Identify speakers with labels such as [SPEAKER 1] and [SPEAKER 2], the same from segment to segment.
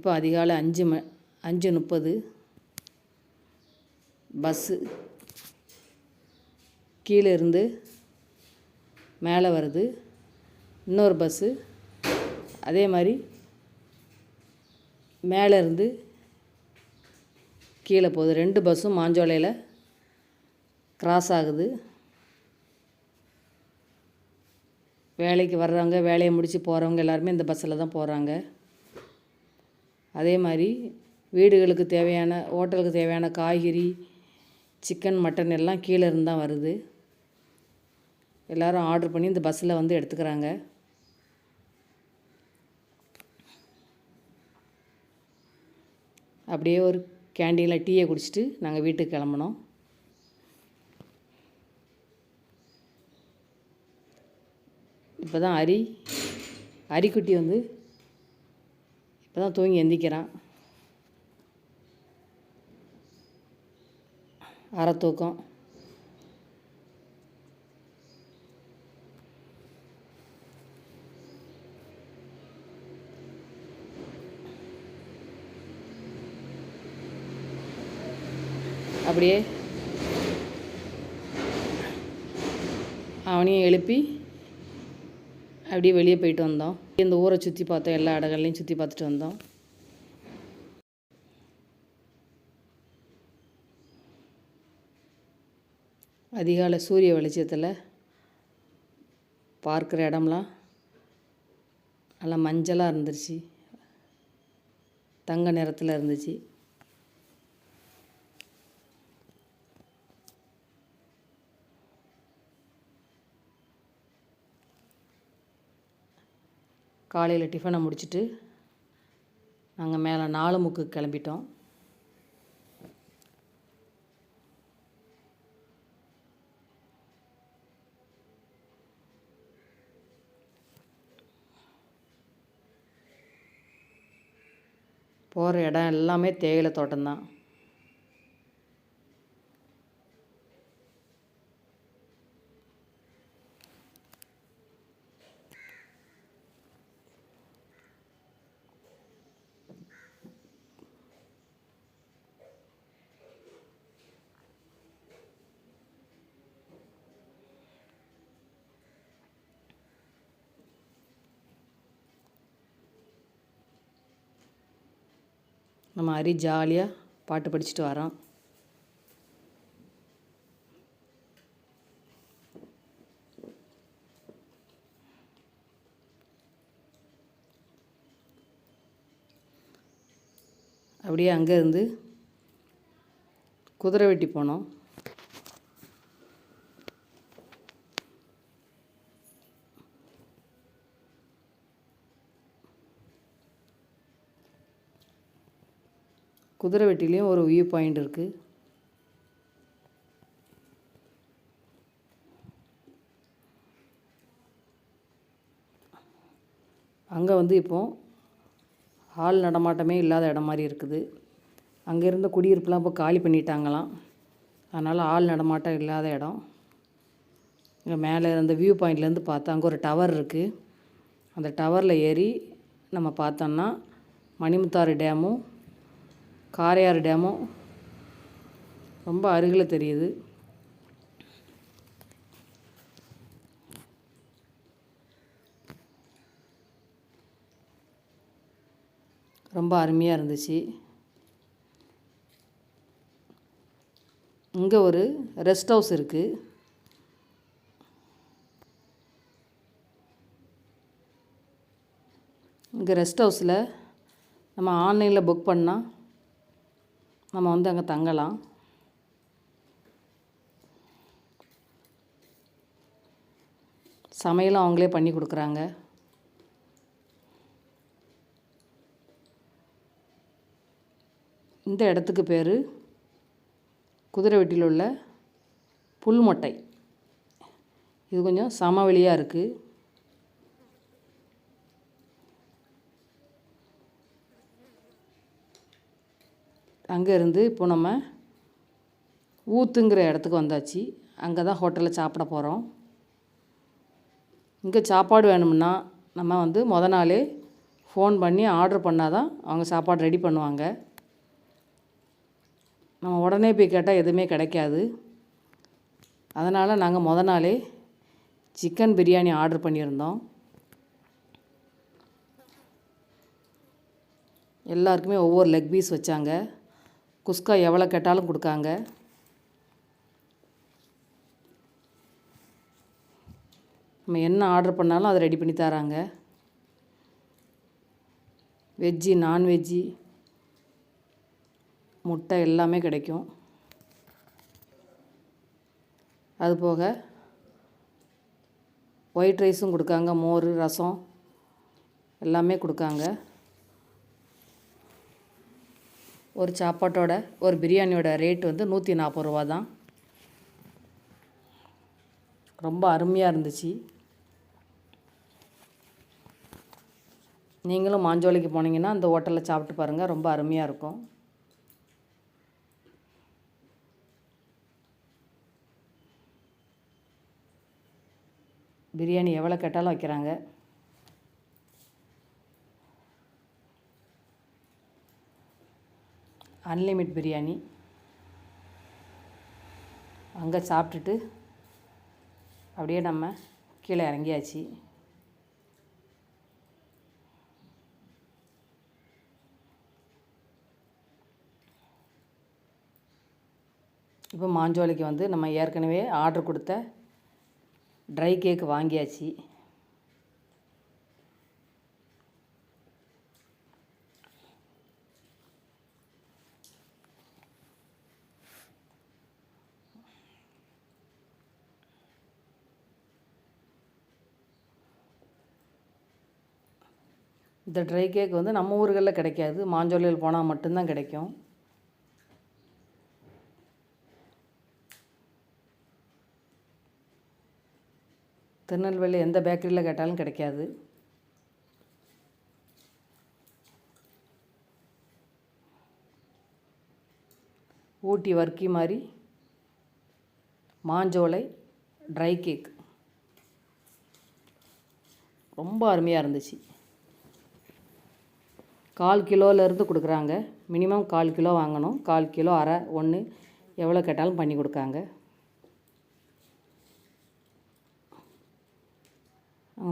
[SPEAKER 1] இப்போ அதிகாலை அஞ்சு ம அஞ்சு முப்பது. பஸ்ஸு கீழே இருந்து மேலே வருது. இன்னொரு பஸ்ஸு அதே மாதிரி மேலே இருந்து கீழே போகுது. ரெண்டு பஸ்ஸும் மாஞ்சோலையில் கிராஸ் ஆகுது. வேலைக்கு வர்றவங்க வேலையை முடித்து போகிறவங்க எல்லாருமே இந்த பஸ்ஸில் தான் போகிறாங்க அதே மாதிரி வீடுகளுக்கு தேவையான ஹோட்டலுக்கு தேவையான காய்கறி சிக்கன் மட்டன் எல்லாம் கீழே இருந்து தான் வருது. எல்லோரும் ஆர்டர் பண்ணி இந்த பஸ்ஸில் வந்து எடுத்துக்கிறாங்க. அப்படியே ஒரு கேண்டீனில் டீயை குடிச்சிட்டு நாங்கள் வீட்டுக்கு கிளம்புனோம். இப்போ தான் அரி அரிக்குட்டி வந்து இப்போ தான் தூங்கி எந்திக்கிறான். அரை தூக்கம். அப்படியே அவனையும் எழுப்பி அப்படியே வெளியே போயிட்டு வந்தோம். இந்த ஊரை சுற்றி பார்த்தோம் எல்லா இடங்கள்லையும் சுற்றி பார்த்துட்டு வந்தோம். அதிகாலை சூரிய வெளிச்சத்தில் பார்க்குற இடம்லாம் நல்லா மஞ்சளாக இருந்துருச்சு. தங்க நிறத்தில் இருந்துச்சு. காலையில் டிஃபனை முடிச்சுட்டு நாங்கள் மேலே நாலு முக்கு கிளம்பிட்டோம். போகிற இடம் எல்லாமே தேயிலை தோட்டம்தான். நம்ம ஹரி ஜாலியாக பாட்டு படிச்சுட்டு வரோம். அப்படியே அங்கே இருந்து குதிரை வெட்டி போனோம். குதிரை வெட்டிலையும் ஒரு வியூ பாயிண்ட் இருக்குது அங்கே வந்து இப்போது ஆள் நடமாட்டமே இல்லாத இடம் மாதிரி இருக்குது. அங்கே இருந்த குடியிருப்புலாம் இப்போ காலி பண்ணிட்டாங்களாம். அதனால் ஆள் நடமாட்டம் இல்லாத இடம். இங்கே மேலே இருந்த வியூ பாயிண்ட்லேருந்து பார்த்தா அங்கே ஒரு டவர் இருக்குது அந்த டவரில் ஏறி நம்ம பார்த்தோன்னா மணிமுத்தாறு டேமும் காரையாறு டேமும் ரொம்ப அருகில் தெரியுது. ரொம்ப அருமையாக இருந்துச்சு. இங்கே ஒரு ரெஸ்ட் ஹவுஸ் இருக்குது இங்கே ரெஸ்ட் ஹவுஸில் நம்ம ஆன்லைனில் புக் பண்ணால் நம்ம வந்து அங்கே தங்கலாம். சமையலும் அவங்களே பண்ணி கொடுக்குறாங்க. இந்த இடத்துக்கு பேர் குதிரை வெட்டியில் உள்ள புல்மொட்டை. இது கொஞ்சம் சமவெளியாக இருக்குது அங்கே இருந்து இப்போ நம்ம ஊத்துங்கிற இடத்துக்கு வந்தாச்சு. அங்கே தான் ஹோட்டலில் சாப்பிட போகிறோம் இங்கே சாப்பாடு வேணும்னா நம்ம வந்து முத நாளே ஃபோன் பண்ணி ஆர்டர் பண்ணால் தான் அவங்க சாப்பாடு ரெடி பண்ணுவாங்க. நம்ம உடனே போய் கேட்டால் எதுவுமே கிடைக்காது. அதனால் நாங்கள் முத நாளே சிக்கன் பிரியாணி ஆர்டர் பண்ணியிருந்தோம். எல்லாருக்குமே ஒவ்வொரு லெக் பீஸ் வச்சாங்க. குஸ்கா எவ்வளோ கேட்டாலும் கொடுக்காங்க. நம்ம என்ன ஆர்டர் பண்ணாலும் அதை ரெடி பண்ணி தராங்க. வெஜ்ஜி நான்வெஜ்ஜி முட்டை எல்லாமே கிடைக்கும். அது போக ஒயிட் ரைஸும் கொடுக்காங்க மோர் ரசம் எல்லாமே கொடுக்காங்க. ஒரு சாப்பாட்டோட ஒரு பிரியாணியோட ரேட் வந்து நூற்றி நாற்பது ரூபா தான் ரொம்ப அருமையாக இருந்துச்சு. நீங்களும் மாஞ்சோலிக்கு போனீங்கன்னா அந்த ஹோட்டலில் சாப்பிட்டு பாருங்கள் ரொம்ப அருமையாக இருக்கும். பிரியாணி எவ்வளோ கேட்டாலும் வைக்கிறாங்க. அன்லிமிட் பிரியாணி அங்கே சாப்பிட்டுட்டு அப்படியே நம்ம கீழே இறங்கியாச்சு. இப்போ மாஞ்சோலிக்கு வந்து நம்ம ஏற்கனவே ஆர்டர் கொடுத்த ட்ரை கேக் வாங்கியாச்சு. இந்த ட்ரை கேக் வந்து நம்ம ஊர்களில் கிடைக்காது. மாஞ்சோலையில் போனால் மட்டும்தான் கிடைக்கும். திருநெல்வேலி எந்த பேக்கரியில் கேட்டாலும் கிடைக்காது. ஊட்டி வர்க்கி மாதிரி மாஞ்சோலை ட்ரை கேக் ரொம்ப அருமையாக இருந்துச்சு. கால் கிலோலேருந்து கொடுக்குறாங்க. மினிமம் கால் கிலோ வாங்கணும். கால் கிலோ அரை ஒன்று எவ்வளோ கேட்டாலும் பண்ணி கொடுக்காங்க.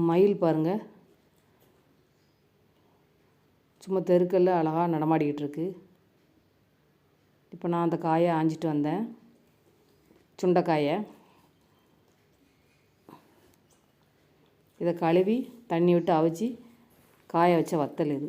[SPEAKER 1] மயில் பாருங்கள் சும்மா தெருக்கல்ல அழகாக நடமாடிக்கிட்டு இருக்கு. இப்போ நான் அந்த காயை ஆஞ்சிட்டு வந்தேன். சுண்டைக்காயை. இதை கழுவி தண்ணி விட்டு அவிச்சு காய வச்ச வத்தல் இது.